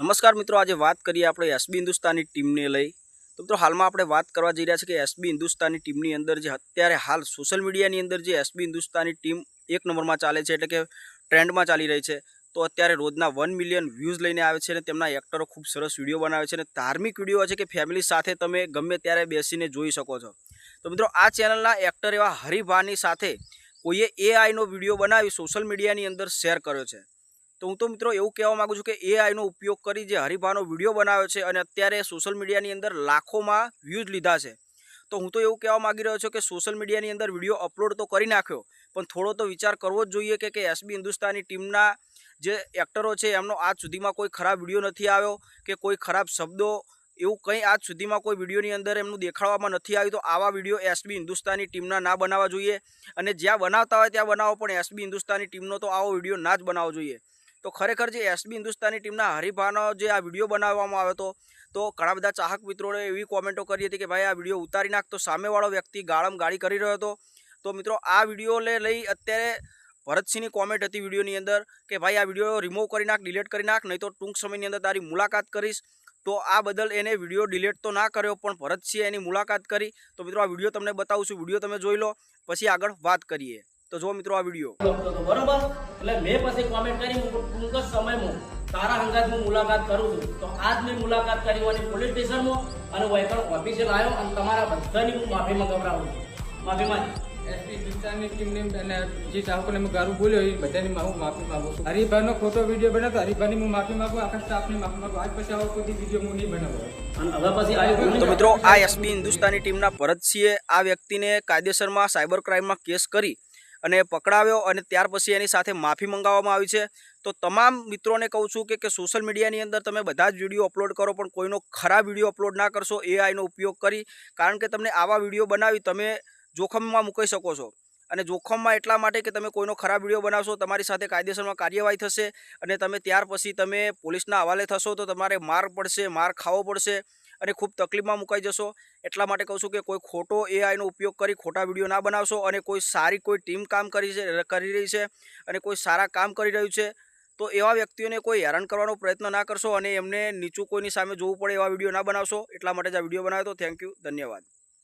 નમસ્કાર મિત્રો, આજે વાત કરીએ આપણે એસબી હિન્દુસ્તાની ટીમને લઈ. તો મિત્રો, હાલમાં આપણે વાત કરવા જઈ રહ્યા છે કે એસબી હિન્દુસ્તાની ટીમની અંદર જે અત્યારે હાલ સોશિયલ મીડિયાની અંદર જે એસબી હિન્દુસ્તાની ટીમ એક નંબરમાં ચાલે છે, એટલે કે ટ્રેન્ડમાં ચાલી રહી છે. તો અત્યારે રોજના વન મિલિયન વ્યૂઝ લઈને આવે છે અને તેમના એક્ટરો ખૂબ સરસ વીડિયો બનાવે છે અને ધાર્મિક વીડિયો છે કે ફેમિલી સાથે તમે ગમે ત્યારે બેસીને જોઈ શકો છો. તો મિત્રો, આ ચેનલના એક્ટર એવા હરિભાની સાથે કોઈએ એઆઈનો વીડિયો બનાવી સોશિયલ મીડિયાની અંદર શેર કર્યો છે. તો હું તો મિત્રો એવું કહેવા માગું છું કે એઆઈનો ઉપયોગ કરી જે હરિભાનો વીડિયો બનાવ્યો છે અને અત્યારે સોશિયલ મીડિયાની અંદર લાખોમાં વ્યૂઝ લીધા છે. તો હું તો એવું કહેવા માગી રહ્યો છું કે સોશિયલ મીડિયાની અંદર વીડિયો અપલોડ તો કરી નાખ્યો, પણ થોડો તો વિચાર કરવો જ જોઈએ કે કે એસબી હિન્દુસ્તાની ટીમના જે એક્ટરો છે એમનો આજ સુધીમાં કોઈ ખરાબ વીડિયો નથી આવ્યો કે કોઈ ખરાબ શબ્દો, એવું કંઈ આજ સુધીમાં કોઈ વિડીયોની અંદર એમનું દેખાડવામાં નથી આવ્યું, તો આવા વીડિયો એસબી હિન્દુસ્તાની ટીમના ના બનાવવા જોઈએ. અને જ્યાં બનાવતા હોય ત્યાં બનાવો, પણ એસબી હિન્દુસ્તાની ટીમનો તો આવો વીડિયો ના જ બનાવવો જોઈએ. તો ખરેખર જે એસબી હિન્દુસ્તાની ટીમના હરિભાનો જે આ વીડિયો બનાવવામાં આવ્યો હતો, તો ઘણા બધા ચાહક મિત્રોએ એવી કોમેન્ટો કરી હતી કે ભાઈ આ વીડિયો ઉતારી નાખ. તો સામેવાળો વ્યક્તિ ગાળમ ગાળી કરી રહ્યો હતો. તો મિત્રો આ વિડીયોને લઈ અત્યારે ભરતસિંહની કોમેન્ટ હતી વિડીયોની અંદર કે ભાઈ આ વીડિયો રિમૂવ કરી નાખ ડિલીટ કરી નાખ, નહીં તો ટૂંક સમયની અંદર તારી મુલાકાત કરીશ. તો આ બદલ એને વીડિયો ડિલીટ તો ના કર્યો, પણ ભરતસિંહે એની મુલાકાત કરી. તો મિત્રો આ વીડિયો તમને બતાવું છું. વીડિયો તમે જોઈ લો, પછી આગળ વાત કરીએ. તો જો મિત્રો આ વીડિયો. બરોબર? એટલે મેં પછી કોમેન્ટ કરી હું ટૂંક સમયમાં તારા હંગાત હું મુલાકાત કરું છું. તો આજ મેં મુલાકાત કરી હોવાની પોલીસ સ્ટેશનમાં અને વહીકળ ઓફિસે લાવ્યો અને તમારા બધાની હું માફી મંગાવડાવું છું. માફી માંગી. એસપી હિન્દુસ્તાનની ટીમને અને જે ચાહકોને મેં ગારું બોલ્યો એ બધાની હું માફી માંગુ છું. હરિભાઈનો ખોટો વીડિયો બનાવતો હરિભાઈની હું માફી માગું આખા સ્ટાફની માફી માંગુ. આજ પછી આવો કોઈ વીડિયો હું નહીં બનાવો. હવે પછી આવ્યું તો મિત્રો આ એસબી હિન્દુસ્તાની ટીમના ભરતસિંહે આ વ્યક્તિને કાયદેસરમાં સાયબર ક્રાઇમમાં કેસ કરી અને પકડાવ્યો અને ત્યાર પછી એની સાથે માફી મંગાવવામાં આવી છે. તો તમામ મિત્રોને કહું છું કે સોશિયલ મીડિયાની અંદર તમે બધા જ વીડિયો અપલોડ કરો, પણ કોઈનો ખરાબ વીડિયો અપલોડ ના કરશો એઆઈનો ઉપયોગ કરી. કારણ કે તમને આવા વીડિયો બનાવી તમે જોખમમાં મૂકી શકો છો. અને જોખમમાં એટલા માટે કે તમે કોઈનો ખરાબ વીડિયો બનાવશો, તમારી સાથે કાયદેસરમાં કાર્યવાહી થશે અને તમે ત્યાર પછી તમે પોલીસના હવાલે થશો, તો તમારે માર પડશે, માર ખાવો પડશે અને ખૂબ તકલીફમાં મુકાઈ જશો. એટલા માટે કહું છું કે કોઈ ખોટો એઆઈનો ઉપયોગ કરી ખોટા વીડિયો ના બનાવશો અને કોઈ સારી કોઈ ટીમ કામ કરી છે કરી રહી છે અને કોઈ સારા કામ કરી રહ્યું છે, તો એવા વ્યક્તિઓને કોઈ હેરાન કરવાનો પ્રયત્ન ના કરશો અને એમને નીચું કોઈની સામે જોવું પડે એવા વીડિયો ના બનાવશો. એટલા માટે જ આ વીડિયો બનાવ્યો તો થેન્ક યુ ધન્યવાદ.